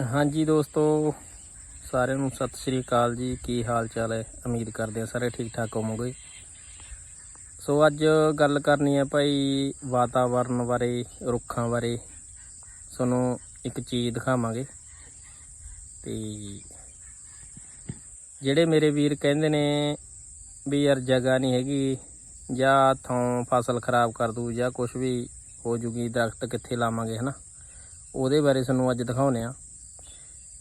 ਹਾਂਜੀ ਦੋਸਤੋ, ਸਾਰਿਆਂ ਨੂੰ ਸਤਿ ਸ੍ਰੀ ਅਕਾਲ ਜੀ। ਕੀ ਹਾਲ ਚਾਲ ਹੈ? ਉਮੀਦ ਕਰਦੇ ਹਾਂ ਸਾਰੇ ਠੀਕ ਠਾਕ ਹੋਵੋਗੇ। ਸੋ ਅੱਜ ਗੱਲ ਕਰਨੀ ਹੈ ਭਾਈ ਵਾਤਾਵਰਨ ਬਾਰੇ, ਰੁੱਖਾਂ ਬਾਰੇ। ਤੁਹਾਨੂੰ ਇੱਕ ਚੀਜ਼ ਦਿਖਾਵਾਂਗੇ। ਤੇ ਜਿਹੜੇ ਮੇਰੇ ਵੀਰ ਕਹਿੰਦੇ ਨੇ ਵੀ ਯਾਰ ਜਗ੍ਹਾ ਨਹੀਂ ਹੈਗੀ, ਜਾਂ ਥੋਂ ਫਸਲ ਖਰਾਬ ਕਰ ਦੂ ਜਾਂ ਕੁਝ ਵੀ ਹੋ ਜੂਗੀ, ਦਰਖਤ ਕਿੱਥੇ ਲਾਵਾਂਗੇ, ਹਨਾ? ਉਹਦੇ ਬਾਰੇ ਤੁਹਾਨੂੰ ਅੱਜ ਦਿਖਾਉਨੇ ਆ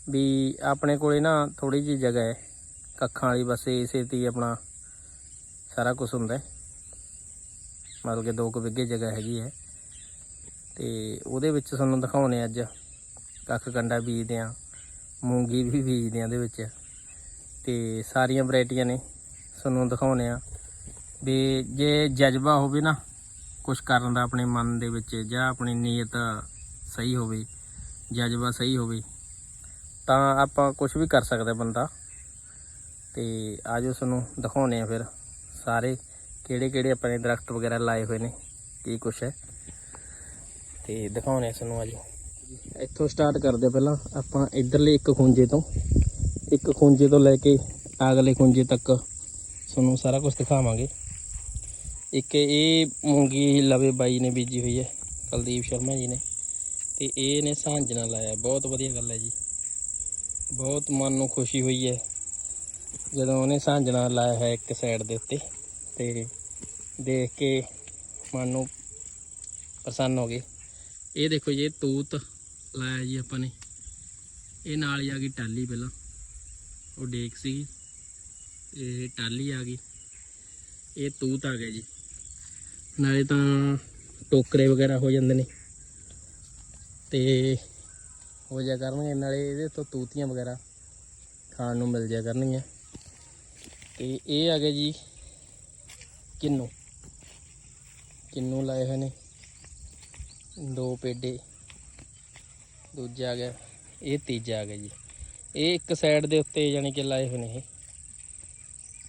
ਵੀ ਆਪਣੇ ਕੋਲੇ ਨਾ ਥੋੜੀ ਜਿਹੀ ਜਗ੍ਹਾ ਹੈ। ਕੱਖਾਂ ਵਾਲੀ ਬਸ ਇਸੇ ਤੇ ਹੀ ਆਪਣਾ ਸਾਰਾ ਕੁਝ ਹੁੰਦਾ ਮਤਲਬ ਕਿ 2 ਕੁ ਵਿੱਗੇ ਜਗ੍ਹਾ ਹੈਗੀ ਹੈ। ਤੇ ਉਹਦੇ ਵਿੱਚ ਤੁਹਾਨੂੰ ਦਿਖਾਉਨੇ ਅੱਜ। ਕੱਖ ਕੰਡਾ ਬੀਜਦੇ ਆ ਮੂੰਗੀ ਵੀ ਬੀਜਦੇ ਆ ਉਹਦੇ ਵਿੱਚ। ਤੇ ਸਾਰੀਆਂ ਵੈਰਾਈਟੀਆਂ ਨੇ ਤੁਹਾਨੂੰ ਦਿਖਾਉਨੇ ਆ ਵੀ ਜੇ ਜਜ਼ਬਾ ਹੋਵੇ ਨਾ ਕੁਝ ਕਰਨ ਦਾ ਆਪਣੇ ਮਨ ਦੇ ਵਿੱਚ ਜਾਂ ਆਪਣੀ ਨੀਅਤ ਸਹੀ ਹੋਵੇ, ਜਜ਼ਬਾ ਸਹੀ ਹੋਵੇ ਤਾਂ ਆਪਾਂ ਕੁਝ ਵੀ ਕਰ ਸਕਦਾ ਬੰਦਾ। ਤੇ ਆਜੋ ਤੁਹਾਨੂੰ ਦਿਖਾਉਨੇ ਆ ਫਿਰ ਸਾਰੇ ਕਿਹੜੇ ਕਿਹੜੇ ਆਪਣੇ ਦਰਖਤ ਵਗੈਰਾ ਲਾਏ ਹੋਏ ਨੇ, ਕੀ ਕੁਛ ਹੈ। ਤੇ ਦਿਖਾਉਨੇ ਆ ਤੁਹਾਨੂੰ ਆਜੋ। ਇੱਥੋਂ ਸਟਾਰਟ ਕਰਦੇ ਪਹਿਲਾਂ। ਆਪਾਂ ਇਧਰਲੇ ਇੱਕ ਖੁੰਝੇ ਤੋਂ, ਇੱਕ ਖੁੰਝੇ ਤੋਂ ਲੈ ਕੇ ਅਗਲੇ ਖੁੰਝੇ ਤੱਕ ਤੁਹਾਨੂੰ ਸਾਰਾ ਕੁਝ ਦਿਖਾਵਾਂਗੇ। ਇੱਕ ਇਹ ਮੂੰਗੀ ਲਵੇ ਬਾਈ ਨੇ ਬੀਜੀ ਹੋਈ ਹੈ, ਕੁਲਦੀਪ ਸ਼ਰਮਾ ਜੀ ਨੇ। ਤੇ ਇਹ ਨੇ ਸਾਂਝਣਾ ਲਾਇਆ। ਬਹੁਤ ਵਧੀਆ ਗੱਲ ਹੈ ਜੀ। ਬਹੁਤ ਮਨ ਨੂੰ ਖੁਸ਼ੀ ਹੋਈ ਹੈ। ਜਦੋਂ ਉਹਨੇ ਸਾਂਝਣਾ ਲਾਇਆ ਹੈ ਇੱਕ ਸਾਈਡ ਦੇ ਉੱਤੇ ਤੇ ਦੇਖ ਕੇ ਮਨ ਨੂੰ ਪ੍ਰਸੰਨ ਹੋ ਗਏ। ਇਹ ਦੇਖੋ ਜੀ, ਇਹ ਤੂਤ ਲਾਇਆ ਜੀ ਆਪਾਂ ਨੇ। ਇਹ ਨਾਲ ਹੀ ਆ ਗਈ ਟਾਲੀ ਪਹਿਲਾਂ। ਉਹ ਡੇਕ ਸੀ ਇਹ ਟਾਲੀ ਆ ਗਈ। ਇਹ ਤੂਤ ਆ ਗਿਆ ਜੀ। ਨਾਲੇ ਤਾਂ ਟੋਕਰੇ ਵਗੈਰਾ ਹੋ ਜਾਂਦੇ ਨੇ। ਤੇ ਹੋ ਜਾ ਕਰਨਗੇ, ਨਾਲੇ ਇਹਦੇ ਤੋਂ ਤੂਤੀਆਂ ਵਗੈਰਾ ਖਾਣ ਨੂੰ ਮਿਲ ਜਾ ਕਰਨਗੀਆਂ। ਤੇ ਇਹ ਆ ਗਿਆ ਜੀ ਕਿੰਨੂ। ਕਿੰਨੂ ਲਾਏ ਹੋਏ ਨੇ। ਦੋ ਪੇਡੇ। ਦੂਜਾ ਆ ਗਿਆ, ਇਹ ਤੀਜਾ ਆ ਗਿਆ ਜੀ। ਇਹ ਇੱਕ ਸਾਈਡ ਦੇ ਉੱਤੇ ਯਾਨੀ ਕਿ ਲਾਏ ਹੋਏ ਨੇ ਇਹ।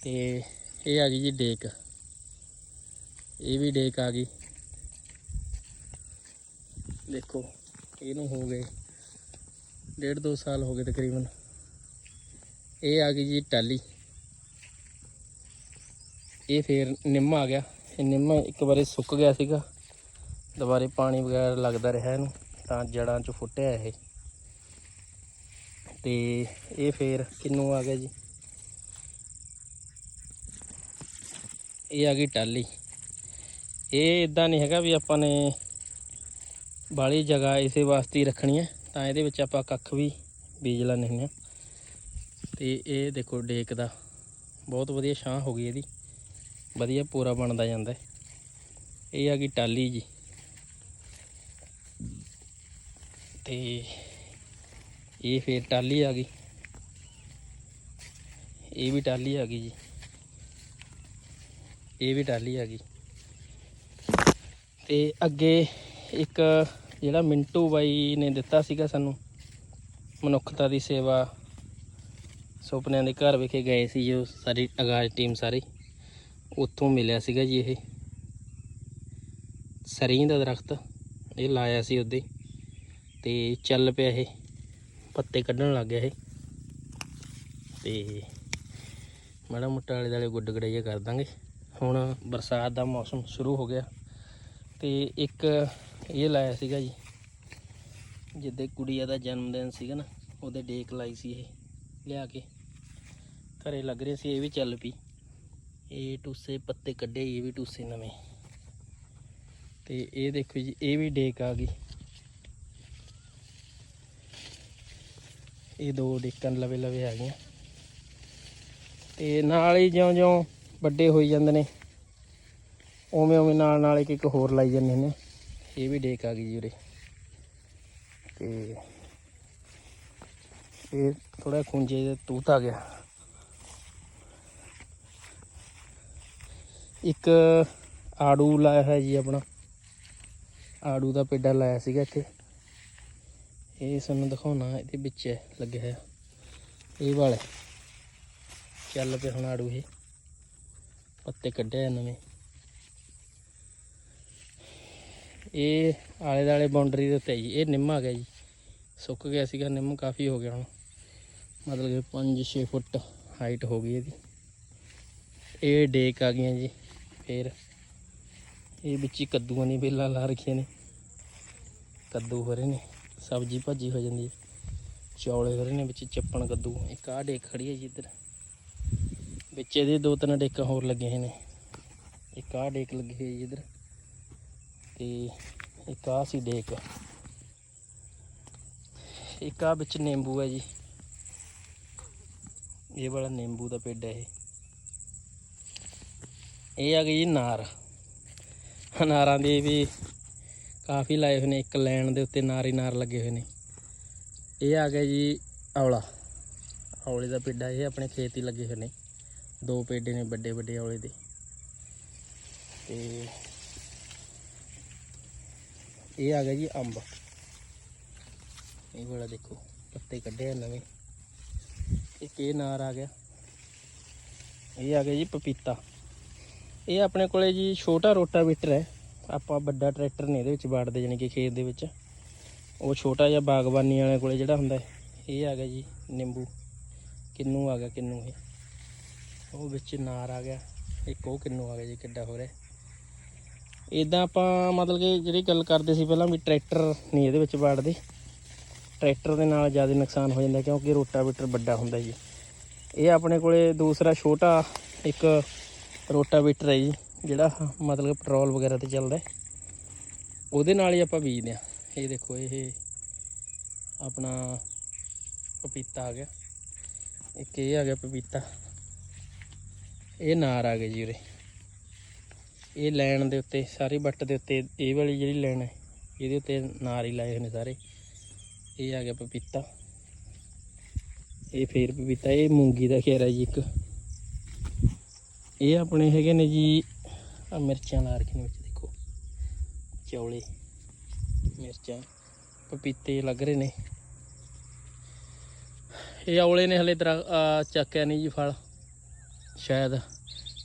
ਤੇ ਇਹ ਆ ਗਈ ਜੀ ਡੇਕ। ਇਹ ਵੀ ਡੇਕ ਆ ਗਈ। ਦੇਖੋ, ਇਹਨੂੰ ਹੋ ਗਏ ਡੇਢ ਦੋ ਸਾਲ ਹੋ ਗਏ ਤਕਰੀਬਨ। ਇਹ ਆ ਗਈ ਜੀ ਟਾਲੀ ਇਹ ਫੇਰ ਨਿੰਮ ਆ ਗਿਆ। ਇਹ ਨਿੰਮ ਇੱਕ ਵਾਰੀ ਸੁੱਕ ਗਿਆ ਸੀਗਾ। ਦੁਬਾਰੇ ਪਾਣੀ ਵਗੈਰਾ ਲੱਗਦਾ ਰਿਹਾ ਇਹਨੂੰ, ਤਾਂ ਜੜਾਂ 'ਚ ਫੁੱਟਿਆ ਇਹ। ਤੇ ਇਹ ਫੇਰ ਕਿੰਨੂ ਆ ਗਿਆ ਜੀ? ਇਹ ਆ ਗਈ ਟਾਲੀ ਇਹ ਇਦਾਂ ਨਹੀਂ ਹੈਗਾ ਵੀ ਆਪਾਂ ਨੇ ਬਾਲੀ ਜਗ੍ਹਾ ਇਸੇ ਵਾਸਤੇ ਰੱਖਣੀ ਹੈ। ਤਾਂ ਇਹਦੇ ਵਿੱਚ ਆਪਾਂ ਕੱਖ ਵੀ ਬੀਜ ਲੈਂਦੇ ਹੁੰਦੇ ਹਾਂ। ਤੇ ਇਹ ਦੇਖੋ ਡੇਕ ਦਾ, ਬਹੁਤ ਵਧੀਆ ਛਾਂ ਹੋ ਗਈ ਇਹਦੀ। ਵਧੀਆ ਪੂਰਾ ਬਣਦਾ ਜਾਂਦਾ ਇਹ ਆ ਗਈ ਟਾਲੀ ਜੀ। ਤੇ ਇਹ ਫੇਰ ਟਾਲੀ ਆ ਗਈ। ਇਹ ਵੀ ਟਾਲੀ ਆ ਗਈ ਜੀ। ਇਹ ਵੀ ਟਾਲੀ ਆ ਗਈ। ਤੇ ਅੱਗੇ ਇੱਕ ਜਿਹੜਾ ਮਿੰਟੂ ਬਾਈ ਨੇ ਦਿੱਤਾ ਸੀਗਾ ਸਾਨੂੰ, ਮਨੁੱਖਤਾ ਦੀ ਸੇਵਾ, ਸੁਪਨਿਆਂ ਦੇ ਘਰ ਵਿਖੇ ਗਏ ਸੀ ਜੋ ਸਾਡੀ ਆਗਾਜ਼ ਟੀਮ ਸਾਰੀ, ਉੱਥੋਂ ਮਿਲਿਆ ਸੀਗਾ ਜੀ ਇਹ। ਸਰੀਂ ਦਾ ਦਰਖਤ ਇਹ ਲਾਇਆ ਸੀ ਉਹਦੇ, ਤੇ ਚੱਲ ਪਿਆ ਇਹ, ਪੱਤੇ ਕੱਢਣ ਲੱਗ ਗਿਆ ਇਹ। ਤੇ ਮਾੜਾ ਮੋਟਾ ਵਾਲੇ ਦਾਲੇ ਗੁੱਡ ਗੜਾਈਆ ਕਰ ਦਾਂਗੇ। ਹੁਣ ਬਰਸਾਤ ਦਾ ਮੌਸਮ ਸ਼ੁਰੂ ਹੋ ਗਿਆ, ਤੇ ਇੱਕ ਇਹ ਲਾਇਆ ਸੀਗਾ ਜੀ। ਜਿੱਦੇ ਕੁੜੀਆ ਦਾ ਜਨਮ ਦਿਨ ਸੀਗਾ ਨਾ, ਉਹਦੇ ਡੇਕ ਲਾਈ ਸੀ ਇਹ, ਲਿਆ ਕੇ। ਘਰੇ ਲੱਗ ਰਿਹਾ ਸੀ, ਇਹ ਵੀ ਚੱਲ ਪਈ। ਇਹ ਟੂਸੇ ਪੱਤੇ ਕੱਢੇ, ਇਹ ਵੀ ਟੂਸੇ ਨਵੇਂ। ਤੇ ਇਹ ਦੇਖੋ ਜੀ, ਇਹ ਵੀ ਡੇਕ ਆ ਗਈ। ਇਹ ਦੋ ਡੇਕਾਂ ਲਵੇ ਲਵੇ ਆ ਗਈਆਂ। ਤੇ ਨਾਲ ਹੀ ਜਿਉਂ-ਜਿਉਂ ਵੱਡੇ ਹੋਈ ਜਾਂਦੇ ਨੇ ਉਵੇਂ ਉਵੇਂ ਨਾਲ ਨਾਲ ਇੱਕ ਇੱਕ ਹੋਰ ਲਾਈ ਜਾਂਦੇ ਨੇ। ਇਹ ਵੀ ਡੇਕ ਆ ਗਈ ਜੀ ਉਰੇ। ਤੇ ਇਹ ਥੋੜਾ ਖੁੰਝੇ ਦੇ ਤੂਤ ਆ ਗਿਆ। ਇੱਕ ਆੜੂ ਲਾਇਆ ਹੈ ਜੀ ਆਪਣਾ। ਆੜੂ ਦਾ ਪੇਡਾ ਲਾਇਆ ਸੀਗਾ ਇੱਥੇ। ਇਹ ਸਾਨੂੰ ਦਿਖਾਉਣਾ, ਇਹਦੇ ਵਿੱਚ ਲੱਗਿਆ ਹੋਇਆ। ਇਹ ਵਾਲੇ ਚੱਲ ਪਿਆ ਹੁਣ ਆੜੂ ਇਹ। ਪੱਤੇ ਕੱਢਿਆ ਨਵੇਂ। ਇਹ ਆਲੇ ਦਾਲੇ ਬਾਉਂਡਰੀ ਦੇ ਉੱਤੇ ਜੀ, ਇਹ ਨਿੰਮ ਆ ਗਿਆ ਜੀ। ਸੁੱਕ ਗਿਆ ਸੀਗਾ, ਨਿੰਮ ਕਾਫੀ ਹੋ ਗਿਆ ਹੁਣ। ਮਤਲਬ ਕਿ 5-6 ਫੁੱਟ ਹਾਈਟ ਹੋ ਗਈ ਇਹਦੀ। ਇਹ ਡੇਕ ਆ ਗਈਆਂ ਜੀ, ਫੇਰ। ਇਹ ਵਿੱਚ ਹੀ ਕੱਦੂਆਂ ਦੀ ਬੇਲਾਂ ਲਾ ਰੱਖੀਆਂ ਨੇ। ਕੱਦੂ ਹੋ ਰਹੇ ਨੇ, ਸਬਜ਼ੀ ਭਾਜੀ ਹੋ ਜਾਂਦੀ ਹੈ। ਚੌਲੇ ਹੋ ਰਹੇ ਨੇ, ਵਿੱਚ ਚੱਪਣ ਕੱਦੂ। ਇੱਕ ਆਹ ਡੇਕ ਖੜੀ ਹੈ ਜੀ ਇੱਧਰ। ਵਿੱਚ ਇਹਦੇ ਦੋ ਤਿੰਨ ਡੇਕਾਂ ਹੋਰ ਲੱਗੀਆਂ ਹੋਏ ਨੇ। ਇੱਕ ਆਹ ਡੇਕ ਲੱਗੀ ਹੋਈ ਹੈ ਜੀ ਇੱਧਰ। ਤੇ ਇੱਕ ਆਹ ਸੀ ਡੇਕ। ਇੱਕ ਆ ਵਿੱਚ ਨਿੰਬੂ ਹੈ ਜੀ। ਇਹ ਵਾਲਾ ਨਿੰਬੂ ਦਾ ਪੇੜ ਹੈ ਇਹ। ਇਹ ਆ ਗਈ ਜੀ ਨਾਰ। ਅਨਾਰਾਂ ਦੇ ਵੀ ਕਾਫੀ ਲਾਏ ਹੋਏ ਨੇ, ਇੱਕ ਲੈਣ ਦੇ ਉੱਤੇ ਨਾਰ ਨਾਰ ਲੱਗੇ ਹੋਏ ਨੇ। ਇਹ ਆ ਗਿਆ ਜੀ ਔਲਾ। ਔਲੇ ਦਾ ਪੇਡਾ ਇਹ ਆਪਣੇ ਖੇਤ ਹੀ ਲੱਗੇ ਹੋਏ ਨੇ। ਦੋ ਪੇਡੇ ਨੇ ਵੱਡੇ ਵੱਡੇ ਔਲੇ ਦੇ। ਤੇ ਇਹ ਆ ਗਿਆ ਜੀ ਅੰਬ। ਇਹ ਵਾਲਾ ਦੇਖੋ, ਪੱਤੇ ਕੱਢੇ ਆ ਨਵੇਂ। ਇੱਕ ਇਹ ਨਾਰ ਆ ਗਿਆ। ਇਹ ਆ ਗਿਆ ਜੀ ਪਪੀਤਾ। ਇਹ ਆਪਣੇ ਕੋਲੇ ਜੀ ਛੋਟਾ ਰੋਟਾਵੇਟਰ ਹੈ। ਆਪਾਂ ਵੱਡਾ ਟਰੈਕਟਰ ਨਹੀਂ ਇਹਦੇ ਵਿੱਚ ਬਾੜਦੇ ਜਾਣੀ ਕਿ ਖੇਤ ਦੇ ਵਿੱਚ। ਉਹ ਛੋਟਾ ਜਿਹਾ ਬਾਗਬਾਨੀ ਵਾਲੇ ਕੋਲੇ ਜਿਹੜਾ ਹੁੰਦਾ ਇਹ ਆ ਗਿਆ ਜੀ ਨਿੰਬੂ। ਕਿੰਨੂ ਆ ਗਿਆ, ਕਿੰਨੂ ਇਹ। ਉਹ ਵਿੱਚ ਨਾਰ ਆ ਗਿਆ। ਇੱਕ ਉਹ ਕਿੰਨੂ ਆ ਗਿਆ ਜੀ, ਕਿੱਡਾ ਹੋ। ਰਿਹਾ ਇਦਾਂ ਆਪਾਂ ਮਤਲਬ ਕਿ ਜਿਹੜੀ ਗੱਲ ਕਰਦੇ ਸੀ ਪਹਿਲਾਂ ਵੀ ਟਰੈਕਟਰ ਨਹੀਂ ਇਹਦੇ ਵਿੱਚ ਵਾੜਦੇ। ਟਰੈਕਟਰ ਦੇ ਨਾਲ ਜ਼ਿਆਦਾ ਨੁਕਸਾਨ ਹੋ ਜਾਂਦਾ ਕਿਉਂਕਿ ਰੋਟਾਵੇਟਰ ਵੱਡਾ ਹੁੰਦਾ ਜੀ। ਇਹ ਆਪਣੇ ਕੋਲੇ ਦੂਸਰਾ ਛੋਟਾ ਇੱਕ ਰੋਟਾਵੇਟਰ ਹੈ ਜੀ, ਜਿਹੜਾ ਮਤਲਬ ਪੈਟਰੋਲ ਵਗੈਰਾ ਤੇ ਚੱਲਦਾ ਉਹਦੇ ਨਾਲ ਹੀ ਆਪਾਂ ਬੀਜਦੇ ਆ ਇਹ ਦੇਖੋ, ਇਹ ਆਪਣਾ ਪਪੀਤਾ ਆ ਗਿਆ। ਇੱਕ ਇਹ ਆ ਗਿਆ ਪਪੀਤਾ। ਇਹ ਨਾਰ ਆ ਗਏ ਜੀ ਉਰੇ। ਇਹ ਲਾਈਨ ਦੇ ਉੱਤੇ, ਸਾਰੀ ਬੱਟ ਦੇ ਉੱਤੇ, ਇਹ ਵਾਲੀ ਜਿਹੜੀ ਲਾਈਨ ਹੈ, ਇਹਦੇ ਉੱਤੇ ਨਾਰ ਹੀ ਲਾਏ ਹੋਏ ਨੇ ਸਾਰੇ। ਇਹ ਆ ਗਿਆ ਪਪੀਤਾ। ਇਹ ਫੇਰ ਪਪੀਤਾ, ਇਹ ਮੂੰਗੀ ਦਾ ਖੇਰਾ ਜੀ ਇੱਕ। ਇਹ ਆਪਣੇ ਹੈਗੇ ਨੇ ਜੀ ਆ ਮਿਰਚਾਂ ਲਾ ਰੱਖੀਆਂ ਨੇ ਵਿੱਚ, ਦੇਖੋ। ਚੌਲੇ, ਮਿਰਚਾਂ, ਪਪੀਤੇ ਲੱਗ ਰਹੇ ਨੇ। ਇਹ ਔਲੇ ਨੇ ਹਲੇ ਤਰਾ ਚੱਕਿਆ ਨਹੀਂ ਜੀ ਫਲ। ਸ਼ਾਇਦ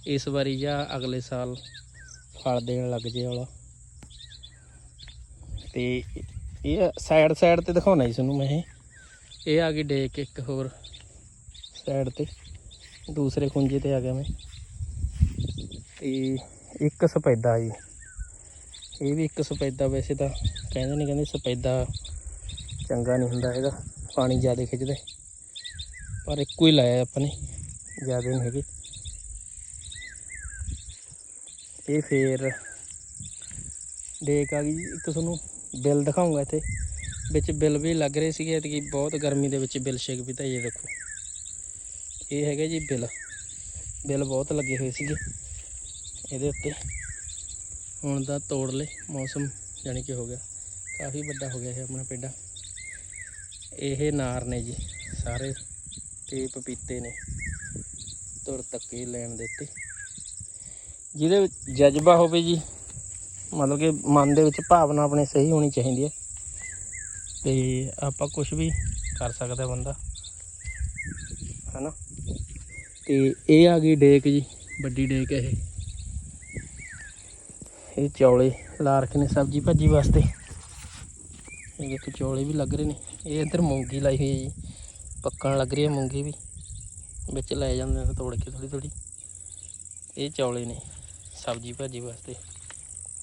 ਇਸ ਵਾਰੀ ਜਾਂ ਅਗਲੇ ਸਾਲ। ਫਲ ਦੇਣ ਲੱਗ ਜੇ ਵਾਲਾ ਤੇ ਇਹ ਸਾਈਡ ਸਾਈਡ ਤੇ ਦਿਖਾਉਣਾ ਜੀ ਤੁਹਾਨੂੰ ਮੈਂ ਇਹ। ਇਹ ਆ ਗਈ ਡੇਕ ਇੱਕ ਹੋਰ ਸਾਈਡ ਤੇ। ਦੂਸਰੇ ਖੁੰਝੇ ਤੇ ਆ ਗਿਆ ਮੈਂ। ਤੇ ਇੱਕ ਸਪੈਦਾ ਜੀ। ਇਹ ਵੀ ਇੱਕ ਸਪੈਦਾ ਵੈਸੇ ਤਾਂ। ਕਹਿੰਦੇ ਨੇ, ਕਹਿੰਦੇ ਸਪੈਦਾ ਚੰਗਾ ਨਹੀਂ ਹੁੰਦਾ ਹੈਗਾ। ਪਾਣੀ ਜ਼ਿਆਦਾ ਖਿੱਚਦੇ। ਪਰ ਇੱਕੋ ਹੀ ਲਾਇਆ ਆਪਾਂ ਨੇ। ਜ਼ਿਆਦਾ ਨਹੀਂ ਹੈਗੇ। ਇਹ ਫੇਰ ਡੇਕ ਆ ਗਈ ਜੀ। ਇੱਕ ਤੁਹਾਨੂੰ ਬਿੱਲ ਦਿਖਾਉਂਗਾ ਇੱਥੇ। ਵਿੱਚ ਬਿੱਲ ਵੀ ਲੱਗ ਰਹੇ ਸੀਗੇ ਕਿ ਬਹੁਤ ਗਰਮੀ ਦੇ ਵਿੱਚ ਬਿੱਲ ਛਿਕ ਵੀ ਤਾਂ ਇਹ ਦੇਖੋ। ਇਹ ਹੈਗਾ ਜੀ ਬਿੱਲ। ਬਿੱਲ ਬਹੁਤ ਲੱਗੇ ਹੋਏ ਸੀਗੇ। ਇਹਦੇ ਉੱਤੇ। ਹੁਣ ਦਾ ਤੋੜ ਲੈ ਮੌਸਮ, ਜਾਣੀ ਕਿ ਹੋ ਗਿਆ। ਕਾਫੀ ਵੱਡਾ ਹੋ ਗਿਆ ਇਹ ਆਪਣਾ ਪੇਡਾ। ਇਹ ਨਾਰ ਨੇ ਜੀ। ਸਾਰੇ ਤੇ ਪਪੀਤੇ ਨੇ। ਤੁਰ ਤੱਕੇ ਲੈਣ ਦੇ ਉੱਤੇ। ਜਿਹਦੇ ਵਿੱਚ ਜਜ਼ਬਾ ਹੋਵੇ ਜੀ, ਮਤਲਬ ਕਿ ਮਨ ਦੇ ਵਿੱਚ ਭਾਵਨਾ ਆਪਣੇ ਸਹੀ ਹੋਣੀ ਚਾਹੀਦੀ ਹੈ। ਤੇ ਆਪਾਂ ਕੁਝ ਵੀ ਕਰ ਸਕਦਾ ਬੰਦਾ। ਹਨਾ? ਤੇ ਇਹ ਆ ਗਈ ਡੇਕ ਜੀ, ਵੱਡੀ ਡੇਕ ਇਹ। ਇਹ ਚੌਲੇ ਲਾ ਰੱਖੇ ਨੇ ਸਬਜੀ ਭਾਜੀ ਵਾਸਤੇ। ਇਹ ਦੇਖੋ, ਚੌਲੇ ਵੀ ਲੱਗ ਰਹੇ ਨੇ। ਇਹ ਇੱਧਰ ਮੂੰਗੀ ਲਾਈ ਹੋਈ ਹੈ ਜੀ। ਪੱਕਣ ਲੱਗ ਰਹੀ ਹੈ ਮੂੰਗੀ ਵੀ। ਵਿੱਚ ਲੈ ਜਾਂਦੇ ਨੇ, ਤੋੜ ਕੇ ਥੋੜੀ ਥੋੜੀ ਇਹ ਚੌਲੇ ਨੇ। ਸਬਜੀ ਭਾਜੀ ਵਾਸਤੇ।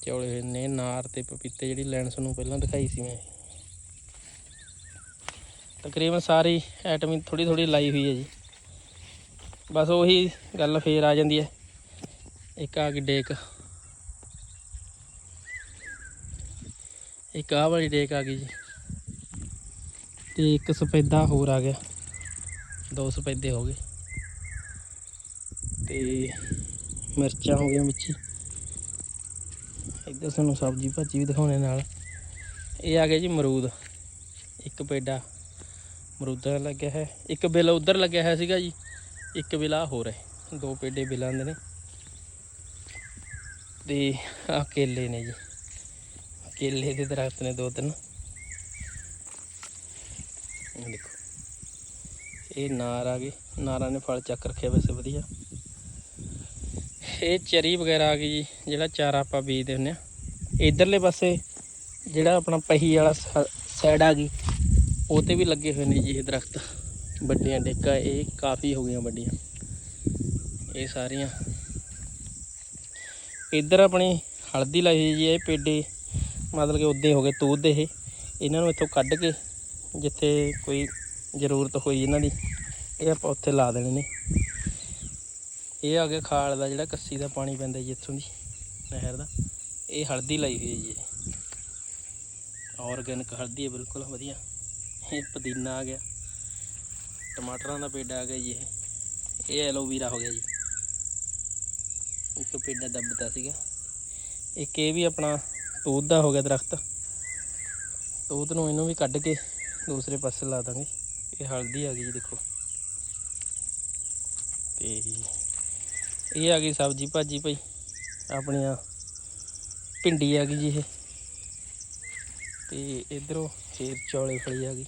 ਚੌਲ ਹੋਏ ਨੇ ਨਾਰ ਤੇ ਪਪੀਤੇ ਜਿਹੜੀ ਲੈਣ ਤੁਹਾਨੂੰ ਪਹਿਲਾਂ ਦਿਖਾਈ ਸੀ ਮੈਂ। ਤਕਰੀਬਨ ਸਾਰੀ ਐਟਮ ਥੋੜੀ ਥੋੜੀ ਲਾਈ ਹੋਈ ਹੈ ਜੀ। ਬਸ ਉਹੀ ਗੱਲ ਫੇਰ ਆ ਜਾਂਦੀ ਹੈ। ਇੱਕ ਆ ਗਈ ਡੇਕ। ਇੱਕ ਆਹ ਵਾਲੀ ਡੇਕ ਆ ਗਈ ਜੀ। ਤੇ ਇੱਕ ਸਫੈਦਾ ਹੋਰ ਆ ਗਿਆ। ਦੋ ਸਫੈਦੇ ਹੋ ਗਏ। ਤੇ ਮਿਰਚਾਂ ਹੋ ਗਈਆਂ ਵਿੱਚ। ਹੀ। ਇੱਧਰ ਤੁਹਾਨੂੰ ਸਬਜ਼ੀ ਭਾਜੀ ਵੀ ਦਿਖਾਉਣੇ ਨਾਲ। ਇਹ ਆ ਗਿਆ ਜੀ ਮਰੂਦ ਇੱਕ ਪੇਡਾ ਮਰੂਦਾਂ ਲੱਗਿਆ ਹੈ। ਇੱਕ ਬਿੱਲ ਉਧਰ ਲੱਗਿਆ ਹੋਇਆ ਸੀਗਾ ਜੀ। ਇੱਕ ਬਿੱਲ ਆਹ ਹੋਰ ਹੈ। ਦੋ ਪੇਡੇ ਬਿੱਲਾਂ ਦੇ ਨੇ। ਤੇ ਆ ਕੇਲੇ ਨੇ ਜੀ। ਕੇਲੇ ਦੇ ਦਰਖਤ ਨੇ ਦੋ ਤਿੰਨ। ਇਹ ਦੇਖੋ। ਇਹ ਨਾਰ ਆ ਗਏ। ਨਾਰਾਂ ਨੇ ਫਲ ਚੱਕ ਰੱਖਿਆ ਵੈਸੇ ਵਧੀਆ। ਇਹ ਚਰੀ ਵਗੈਰਾ ਆ ਗਈ ਜੀ, ਜਿਹੜਾ ਚਾਰਾ ਆਪਾਂ ਬੀਜਦੇ ਹੁੰਦੇ ਆ। ਇਧਰਲੇ ਪਾਸੇ ਜਿਹੜਾ ਆਪਣਾ ਪਹੀ ਵਾਲਾ ਸਾਈਡ ਆ ਗਈ, ਉਹ ਤੇ ਵੀ ਲੱਗੇ ਹੋਏ ਨੇ ਜੀ ਇਹ ਦਰਖਤ। ਵੱਡੀਆਂ ਡੇਕਾਂ ਇਹ ਕਾਫੀ ਹੋ ਗਈਆਂ ਵੱਡੀਆਂ। ਇਹ ਸਾਰੀਆਂ। ਇੱਧਰ ਆਪਣੀ ਹਲਦੀ ਲਾਈ ਜੀ, ਇਹ ਪੇਡੇ ਮਤਲਬ ਕਿ ਉੱਦੇ ਹੋ ਗਏ, ਤੂਤ ਦੇ ਇਹ। ਇਹਨਾਂ ਨੂੰ ਇੱਥੋਂ ਕੱਢ ਕੇ ਜਿੱਥੇ ਕੋਈ ਜ਼ਰੂਰਤ ਹੋਈ ਇਹਨਾਂ ਦੀ, ਇਹ ਆਪਾਂ ਉੱਥੇ ਲਾ ਦੇਣੇ ਨੇ। ਇਹ ਆ ਗਿਆ ਖਾਲ ਦਾ ਜਿਹੜਾ ਕੱਸੀ ਦਾ ਪਾਣੀ ਪੈਂਦਾ ਜੀ ਇੱਥੋਂ ਦੀ, ਨਹਿਰ ਦਾ। ਇਹ ਹਲਦੀ ਲਾਈ ਹੋਈ ਹੈ ਜੀ ਆਰਗੈਨਿਕ ਹਲਦੀ ਹੈ, ਬਿਲਕੁਲ ਵਧੀਆ। ਇਹ ਪੁਦੀਨਾ ਆ ਗਿਆ। ਟਮਾਟਰਾਂ ਦਾ ਪੇਡਾ ਆ ਗਿਆ ਜੀ ਇਹ। ਐਲੋਵੀਰਾ ਹੋ ਗਿਆ ਜੀ। ਇੱਕ ਪੇਡਾ ਦੱਬਤਾ ਸੀਗਾ। ਇੱਕ ਇਹ ਵੀ ਆਪਣਾ ਤੂਤ ਦਾ ਹੋ ਗਿਆ ਦਰਖਤ। ਤੂਤ ਨੂੰ ਇਹਨੂੰ ਵੀ ਕੱਢ ਕੇ ਦੂਸਰੇ ਪਾਸੇ ਲਾ ਦਾਂਗੇ। ਇਹ ਹਲਦੀ ਆ ਗਈ ਜੀ, ਦੇਖੋ। ਤੇ ਇਹ ਆ ਗਈ ਸਬਜੀ ਭਾਜੀ ਭਾਈ, ਆਪਣੀਆਂ ਭਿੰਡੀ ਆ ਗਈ ਜੀ ਇਹ। ਤੇ ਇਧਰੋਂ ਫੇਰ ਚੌਲੇ ਫਲੀ ਆ ਗਈ।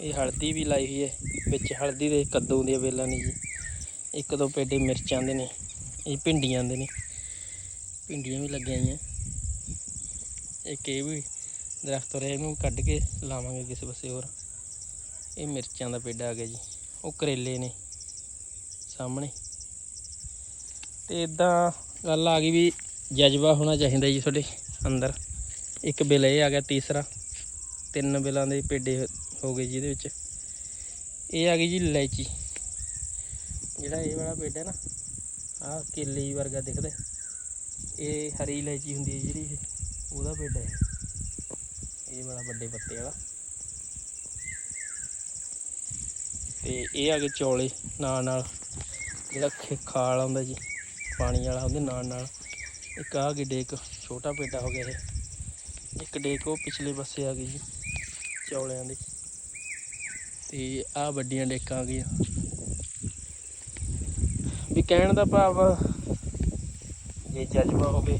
ਇਹ ਹਲਦੀ ਵੀ ਲਾਈ ਹੋਈ ਹੈ, ਵਿੱਚ ਹਲਦੀ ਦੇ ਕੱਦੂ ਦੀਆਂ ਵੇਲਾਂ ਨੇ ਜੀ। ਇੱਕ ਦੋ ਪੇਡੇ ਮਿਰਚਾਂ ਦੇ ਨੇ, ਇਹ ਭਿੰਡੀਆਂ ਦੇ ਨੇ। ਭਿੰਡੀਆਂ ਵੀ ਲੱਗੀਆਂ ਹੋਈਆਂ। ਇੱਕ ਇਹ ਵੀ ਦਰਖਤ ਰਿਹਾ ਇਹਨੂੰ ਕੱਢ ਕੇ ਲਾਵਾਂਗੇ ਕਿਸੇ ਪਾਸੇ ਹੋਰ। ਇਹ ਮਿਰਚਾਂ ਦਾ ਪੇਡਾ ਆ ਗਿਆ ਜੀ। ਉਹ ਕਰੇਲੇ ਨੇ। ਸਾਹਮਣੇ। ਤੇ ਇਦਾਂ ਗੱਲ ਆ ਗਈ ਵੀ ਜਜ਼ਬਾ ਹੋਣਾ ਚਾਹੀਦਾ ਜੀ ਤੁਹਾਡੇ ਅੰਦਰ। ਇੱਕ ਬਿੱਲ ਇਹ ਆ ਗਿਆ, ਤੀਸਰਾ। ਤਿੰਨ ਬਿੱਲਾਂ ਦੇ ਪੇਡੇ ਹੋ ਗਏ ਜੀ ਇਹਦੇ ਵਿੱਚ। ਇਹ ਆ ਗਈ ਜੀ ਇਲਾਇਚੀ। ਜਿਹੜਾ ਇਹ ਵਾਲਾ ਪੇਡਾ ਨਾ ਆਹ ਕੇਲੇ ਵਰਗਾ ਦਿਖਦਾ। ਇਹ ਹਰੀ ਇਲਾਇਚੀ ਹੁੰਦੀ ਹੈ ਜਿਹੜੀ ਇਹ, ਉਹਦਾ ਪੇਡਾ ਹੈ। ਇਹ ਵਾਲਾ ਵੱਡੇ ਪੱਤੇ ਵਾਲਾ। ਤੇ ਇਹ ਆ ਗਏ ਚੌਲੇ ਨਾਲ ਨਾਲ। ਜਿਹੜਾ ਖੇ- ਖਾਲ ਆਉਂਦਾ ਜੀ, ਪਾਣੀ ਵਾਲਾ ਉਹਦੇ ਨਾਲ ਨਾਲ। ਇੱਕ ਆ ਗਈ ਡੇਕ, ਛੋਟਾ ਪੇਡਾ ਹੋ ਗਿਆ ਇਹ। ਇੱਕ ਡੇਕ ਉਹ ਪਿਛਲੇ ਪਾਸੇ ਆ ਗਈ ਜੀ, ਚੌਲਿਆਂ ਦੀ। ਤੇ ਆ ਵੱਡੀਆਂ ਡੇਕਾਂ ਆ ਗਈਆਂ। ਵੀ ਕਹਿਣ ਦਾ ਭਾਵ ਜੇ ਜਜ਼ਬਾ ਹੋਵੇ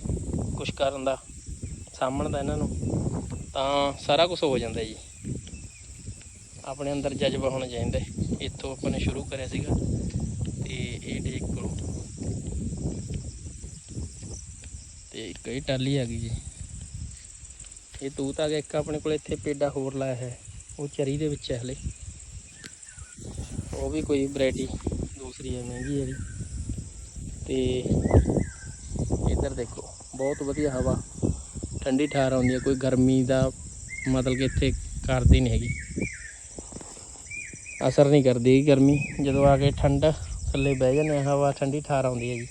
ਕੁਝ ਕਰਨ ਦਾ ਸਾਹਮਣ ਦਾ ਇਹਨਾਂ ਨੂੰ, ਤਾਂ ਸਾਰਾ ਕੁਝ ਹੋ ਜਾਂਦਾ ਜੀ। ਆਪਣੇ ਅੰਦਰ ਜਜ਼ਬਾ ਹੋਣਾ ਚਾਹੀਦਾ ਇੱਥੋਂ ਆਪਾਂ ਨੇ ਸ਼ੁਰੂ ਕਰਿਆ ਸੀਗਾ। ਤੇ ਇਹ ਡੇਕ ਕੋਲੋਂ ਤੇ ਇੱਕ ਇਹ ਟਾਲੀ ਆ ਗਈ ਜੀ। ਇਹ ਤੂਤ ਆ ਗਿਆ, ਇੱਕ ਆਪਣੇ ਕੋਲ ਇੱਥੇ ਪੇਡਾ ਹੋਰ ਲਾਇਆ ਹੈ ਉਹ ਚਰੀ ਦੇ ਵਿੱਚ ਹੈ ਹਲੇ। ਉਹ ਵੀ ਕੋਈ ਵੈਰਾਈਟੀ ਦੂਸਰੀ ਹੈ ਮਹਿੰਗੀ ਹੈ ਜੀ ਤੇ ਇੱਧਰ ਦੇਖੋ, ਬਹੁਤ ਵਧੀਆ ਹਵਾ। ਠੰਡੀ ਠਾਰ ਆਉਂਦੀ ਹੈ ਕੋਈ ਗਰਮੀ ਦਾ ਮਤਲਬ ਕਿ ਇੱਥੇ ਕਰਦੀ ਨਹੀਂ ਹੈਗੀ। ਅਸਰ ਨਹੀਂ ਕਰਦੀ ਗਰਮੀ, ਜਦੋਂ ਆ ਕੇ ਠੰਡ। ਥੱਲੇ ਬਹਿ ਜਾਂਦੇ ਹਾਂ ਹਵਾ ਠੰਡੀ ਠਾਰ ਆਉਂਦੀ ਹੈ ਜੀ